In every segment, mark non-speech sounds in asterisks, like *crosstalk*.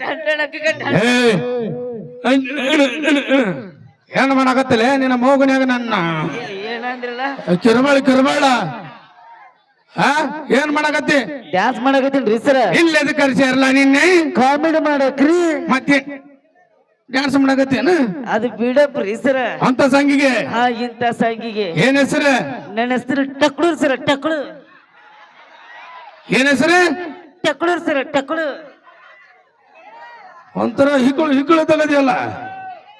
ಏ ಏನ್ ಮಾಡಾಕತ್ತಲ್ಲ ನಿನ್ನ ಮೋಗನ್ಯಾಗ ನನ್ನ. ಏನಂದ್ರಲ್ಲ? ಕಿರುಮಳ ಕಿರುಬಾಳ ಹಾ ಏನ್ ಮಾಡಾಕತ್ತಿ? ಡ್ಯಾನ್ಸ್ ಮಾಡಕತ್ತೀನ್ರಿ ಸರ್. ಇಲ್ಲ ಎದಕ್ ಕರ್ಸ್ಯಾರಲ್ಲ ನಿನ್ನೆ? ಕಾಮಿಡಿ ಮಾಡಕ್ರಿ. ಮತ್ತೆ ಡ್ಯಾನ್ಸ್ ಮಾಡಾಕತ್ತೇನ? ಅದು ಬಿಡಪ್ ರೀ ಸರ. ಅಂತ ಸಂಗಿಗೆ? ಆ ಇಂಥ ಸಂಗಿಗೆ. ಏನ್ ಹೆಸರು? ನನ್ನ ಹೆಸರು ಟಕ್ಳೂರ್ ಸರ ಟಕ್ಳು. ಏನ್ ಹೆಸರು? ಟಕ್ಳೂರ್ ಸರ ಟಕ್ಳು. ಒಂಥರ ಹಿಕ್ಕಳು ತಗದಿಯಲ್ಲ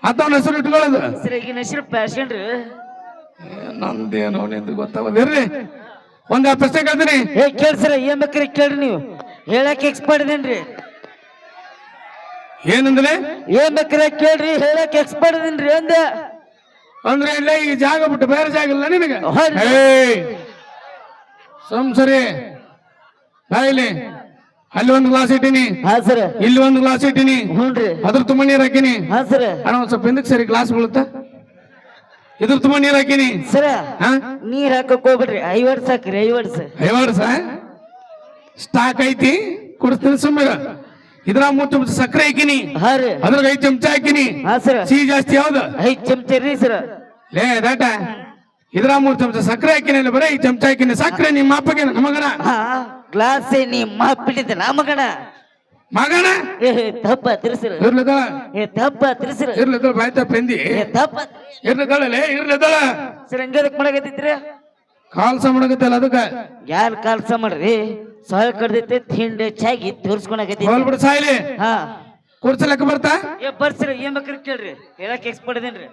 ಅದನ್ನ ಹೆಸರು ಇಟ್ಕೊಳ್ಳೋದು. ಸರ ಈಗಿನ ಹೆಸರು ಪ್ಯಾಷನ್ ರೀ. ನಂದೇನೋ ನಿಂದು ಗೊತ್ತಾಗೋದಿರ್ರಿ ಒಂದ್ ಪ್ರಶ್ನೆ ಕೇಳ್ತೀನಿ ಏ ಕೇಳಿ ಸರ ಏನ್ ಬೇಕ್ರಿ ಕೇಳ್ರಿ ನೀವು. ಹೇಳಕ್ ಎಕ್ಸ್ಪರ್ಟ್ ಇದೇನ್ರಿ ಏನಂದ್ರೆ? ಏನ್ ಬೇಕ್ರಿ ಕೇಳ್ರಿ ಹೇಳಕ್ ಎಕ್ಸ್ಪರ್ಟ್ ಇದೇನ್ರಿ ಅಂದ. ಅಂದ್ರೆ ಇಲ್ಲ ಈ ಜಾಗ ಬಿಟ್ಟು ಬೇರೆ ಜಾಗ ಇಲ್ಲ ನಿನಗೆ! ಸಂಸರಿ ಬಾ ಇಲ್ಲಿ. ಅಲ್ಲಿ ಒಂದು ಗ್ಲಾಸ್ ಇಟ್ಟಿನಿ. ಹಾ ಸರ. ಇಲ್ಲಿ ಒಂದು ಗ್ಲಾಸ್ ಇಟ್ಟಿನಿ ಹ್ಞೂನ್ರಿ ಅದ್ರ ತುಂಬ ನೀರ್ ಹಾಕಿನಿ. ಹಾ ಸರ. ಅಣ್ಣ ಒಂದ್ ಸ್ವಲ್ಪ ಹಿಂದಕ್ಕೆ ಸರಿ ಗ್ಲಾಸ್ ಬೀಳುತ್ತ? ಇದ್ರ ತುಂಬ ನೀರ್ ಹಾಕಿನಿ. ಸರ ಹಾ? ನೀರ್ ಹಾಕಕ್ ಹೋಗ್ಬಿಡ್ರಿ. ಐವರ್ಸ್ ಹಾಕ್ರಿ ಐವರ್ಸ್ ಐವರ್ಸ್ ಸ್ಟಾಕ್ ಐತಿ ಕುಡಿಸ್ತೀನಿ ಸುಮ್ಮನೆ ಇದ್ರ ಮೂರ್ ಚಮಚ ಸಕ್ಕರೆ ಹಾಕಿನಿ. ಹಾ ರೀ. ಅದ್ರಾಗ ಐದ್ ಚಮಚ ಹಾಕಿನಿ. ಹಾ ಸರ. ಸಿಹಿ ಜಾಸ್ತಿ ಯಾವ್ದು? ಐದ್ ಚಮಚ ರೀ ಸರ್. ಲೇ ದಾಟ. ಇದ್ರ ಮೂರ್ ಚಮಚ ಸಕ್ಕರೆ ಹಾಕಿನಿ ಬರೀ ಐದ್ ಚಮಚ ಹಾಕಿನಿ. ಸಕ್ಕರೆ ನಿಮ್ಮ ಅಪ್ಪಗೆ ನಮಗನ ಹಾ. ಗ್ಲಾಸ್ ನೀ ಮಾಪಿಟ್ಟಿದ್ದ ನಾ ಮಗಣ ಮಗಣ ಏ ತಪ್ಪ ತಿರ್ಸಿರ. ಇರ್ಲದ ಏ ತಪ್ಪ ತಿರ್ಸಿರ. ಇರ್ಲದ ಬಾಯ್ ಪೆಂದಿ ಏ ತಪ್ಪ. ಇರ್ಲದಳಲೆ? ಇರ್ಲದಳ? ಸರ್ ಹೆಂಗದಕ್ ಮಾಡಕತ್ತಿದ್ರಿ ಕಾಲ್ ಮಾಡಕತ್ತಲ್ಲ ಅದಕ್ಕ? ಯಾರ್ ಕಾಲ್ಸ ಮಾಡ್ರಿ? ಸಹ ಕಡ್ದೈತೆ ತಿಂಡಿ ಚಾಗಿ ತೋರ್ಸ್ಕೊಳಕತ್ತಿ ಹೋಲ್ ಬಿಡು ಸಾಯ್ಲಿ. ಹಾ. ಕುರ್ಸಲಕ್ಕ ಬರ್ತಾ? ಏ ಬರ್ಸಿರ ಏನ್ ಬೇಕ್ರಿ ಕೇಳ್ರಿ. ಹೇಳಕ್ ಎಕ್ಸ್ಪರ್ಟ್ ಇದೇನ್ರಿ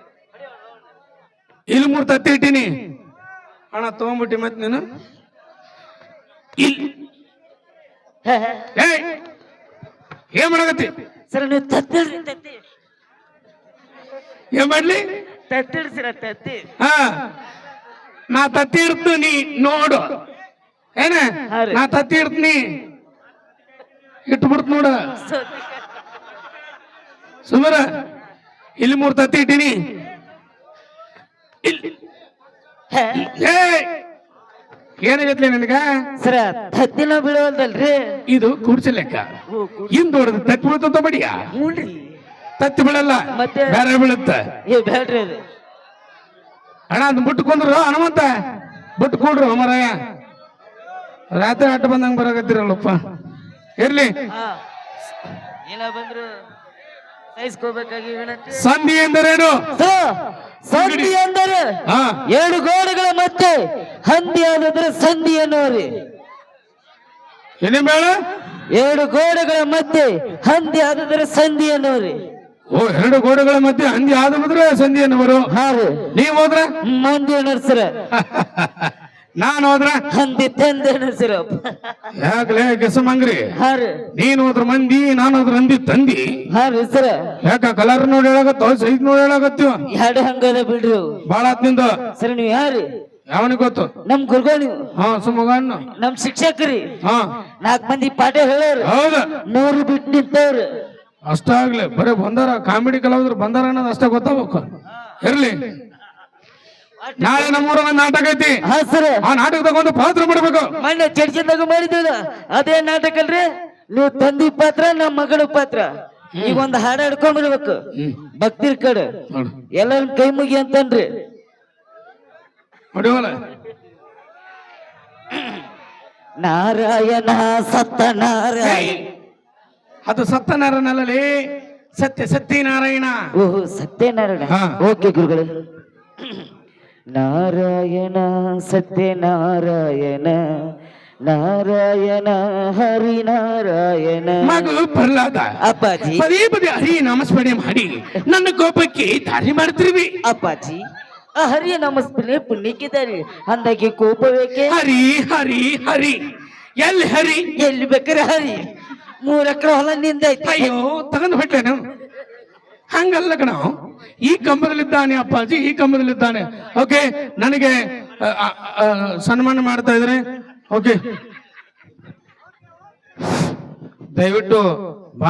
ಇಲ್ಲಿ ಮೂರ್ ತತ್ತಿ ಇಟ್ಟಿನಿ. ಅಣ್ಣ ತಗೊಂಬಿಟ್ಟಿ ಮತ್ ನೀನು. ಇಲ್ಲಿ ಏನ್ ಮಾಡಕತ್ತಿ? ಸರ್ ನೀವು ತತ್ತಿಳ್ರಿ ತತ್ತಿ ಏನ್ ಮಾಡ್ಲಿ? ತತ್ತಿಳ್ರಿ ಸರ ತತ್ತಿ. ಹಾ. ನಾ ತತ್ತಿ ಇರ್ತೀನಿ ನೋಡು. ಏನ. ನಾ ತತ್ತಿ ಇರ್ತೀನಿ ಇಟ್ಬಿಡ್ತ ನೋಡ. ಸುಮಾರ ಇಲ್ಲಿ ಮೂರ್ ತತ್ತಿ ಇಟ್ಟಿನಿ. ಇಲ್ಲಿ. ಹೇ. ಏನಾಗತ್ಲಿ ನಿನಗ? ಸರ ತತ್ತಿನ ಬೀಳವಲ್ದಲ್ರಿ? ಇದು ಕುರ್ಚಿ ಲೆಕ್ಕ. ಹಿಂದ್ ಹೊಡೆದು ತತ್ತಿ ಬೀಳುತ್ತ ಬಡಿಯ? ಹ್ಞೂನ್ರಿ. ತತ್ತಿ ಬೀಳಲ್ಲ ಮತ್ತೆ? ಬೇರೆ ಬೀಳುತ್ತ? ಏ ಬ್ಯಾಡ್ರಿ ಅದು. ಅಣ್ಣ ಅದ್ ಮುಟ್ಕೊಂಡ್ರು ಹನುಮಂತ? ಬಿಟ್ಟು ಕೂಡ್ರು ಅಮರಯ್ಯ ರಾತ್ರಿ ಆಟ ಬಂದಂಗ ಬರಾಕತ್ತಿರಲ್ಲಪ್ಪ. ಇರ್ಲಿ. ಏನ ಬಂದ್ರು? ಸಹಿಸ್ಕೋಬೇಕಾಗಿ ವಿನಂತಿ. ಸಂಧಿ ಎಂದರೇನು? ಸಂಧಿ ಅಂದರೆ ಎರಡು ಗೋಡೆಗಳ ಮತ್ತೆ ಹಂದಿ ಅನ್ನೋದ್ರೆ ಸಂಧಿ ಅನ್ನೋರಿ ಬೇಡ? ಎರಡು ಗೋಡೆಗಳ ಮತ್ತೆ ಹಂದಿ ಆದ್ರೆ ಸಂಧಿ ಅನ್ನೋರಿ ಓ ಎರಡು ಗೋಡೆಗಳ ಮಧ್ಯೆ ಹಂದಿ ಆದ್ರೆ ಸಂಧಿ ಅನ್ನೋರು ಹಾ ರೀ ನೀವ್ ಹೋದ್ರ? ಮಂದಿ ಅನ್ನೋರ್ ಸರ *laughs* ನಾನ್ ಹೋದ್ರ? ಹಂದಿ ಸರ ಯಾಕಲೇ ಕೆಸಮಂಗ್ರಿ ಹಾ ರೀ. ನೀನ್ ಹೋದ್ರ ಮಂದಿ ನಾನು ಹೋದ್ರ ಹಂದಿ ತಂದಿ. ಹಾ ರೀ ಸರ. ಯಾಕ ಕಲರ್ ನೋಡಿ ಹೇಳಾಗತ್ತೋ ಸೈಜ್ ನೋಡಿ ಹೇಳಾಕತ್ತೀವ ಎರಡು ಹಂಗದ ಬಿಡ್ರಿ. ಬಾಳ ಹೊತ್ತಿಂದ ಸರ್ ನೀವು ಯಾರಿ ಯಾವನಿಗೆ ಗೊತ್ತು? ನಮ್ ಗುರುಗಳು ನೀವು. ಹಾ ಸುಮಗಣ್ಣ. ನಮ್ ಶಿಕ್ಷಕರಿ ಹಾ. ನಾಲ್ಕು ಮಂದಿ ಪಾಠ ಹೇಳೋರು. ಹೌದ. ಮೂರು ಬಿಟ್ಟು ನಿಂತವ್ರು. ಅಷ್ಟಾಗ್ಲಿ ಬರೀ ಬಂದಾರ ಕಾಮಿಡಿ ಕಲಾವಿದ್ರು ಬಂದಾರ ಅನ್ನೋದು ಅಷ್ಟೇ ಗೊತ್ತಾಗ್ಬೇಕು. ಇರ್ಲಿ. ನಾಳೆ ನಮ್ಮೂರ ಒಂದ್ ನಾಟಕ ಐತಿ. ಹಾ ಸರ್. ಆ ನಾಟಕ ತಗೊಂಡು ಪಾತ್ರ ಮಾಡ್ಬೇಕು. ಮೊನ್ನೆ ಚರ್ಚಿದಾಗ ಮಾಡಿದ್ದ ಅದೇ ನಾಟಕ ಅಲ್ರಿ? ನೀವು ತಂದಿ ಪಾತ್ರ ನಮ್ಮ ಮಗಳ ಪಾತ್ರ. ಈಗ ಒಂದ್ ಹಾಡ ಹಿಡ್ಕೊಂಡ್ಬಿಡ್ಬೇಕು ಭಕ್ತಿರ್ ಕಡೆ. ಎಲ್ಲ ಎಲ್ಲರ ಕೈ ಮುಗಿ ಅಂತನ್ರಿ. ಹೊಡಿವಲ್ಲ ನಾರಾಯಣ ಸತ್ತ ನಾರಾಯಣ ಅದು ಸತ್ಯನಾರಾಯಣನಲ್ಲಿ ಸತ್ಯ ಸತ್ಯನಾರಾಯಣ. ಓಹೋ ಸತ್ಯನಾರಾಯಣ. ಓಕೆ ಗುರುಗಳು. ನಾರಾಯಣ ಸತ್ಯನಾರಾಯಣ ನಾರಾಯಣ ಹರಿ ನಾರಾಯಣ ಮಗು ಪ್ರಹ್ಲಾದ ಅಪ್ಪಾಜಿ. ಪದೇ ಪದೇ ಹರಿ ನಾಮಸ್ಮರಣೆ ಮಾಡಿ ನನ್ನ ಕೋಪಕ್ಕೆ ದಾರಿ ಮಾಡ್ತಿರ್ವಿ ಅಪ್ಪಾಜಿ ಆ ಹರಿಯ ನಮಸ್ಪನೆ ಪುಣ್ಯಕ್ಕಿದ್ದಾರೆ. ಅಂದಾಗೆ ಕೋಪವೇಕೆ? ಹರಿ ಹರಿ ಹರಿ. ಎಲ್ಲಿ ಹರಿ? ಎಲ್ಲಿ ಬೇಕಾರೆ ಹರಿ. ಮೂರ್ ಎಕರೆ ಹೊಲ ನಿಂದೈತಿ ಅಯ್ಯೋ ತಗೊಂಡ್ ಬಿಟ್ಟೇನು ಹಂಗಲ್ಲ ಕಣ. ಈ ಕಂಬದಲ್ಲಿದ್ದಾನೆ ಅಪ್ಪಾಜಿ ಈ ಕಂಬದಲ್ಲಿದ್ದಾನೆ. ಓಕೆ ನನಗೆ ಸನ್ಮಾನ ಮಾಡ್ತಾ ಇದ್ರೆ ಓಕೆ ದಯವಿಟ್ಟು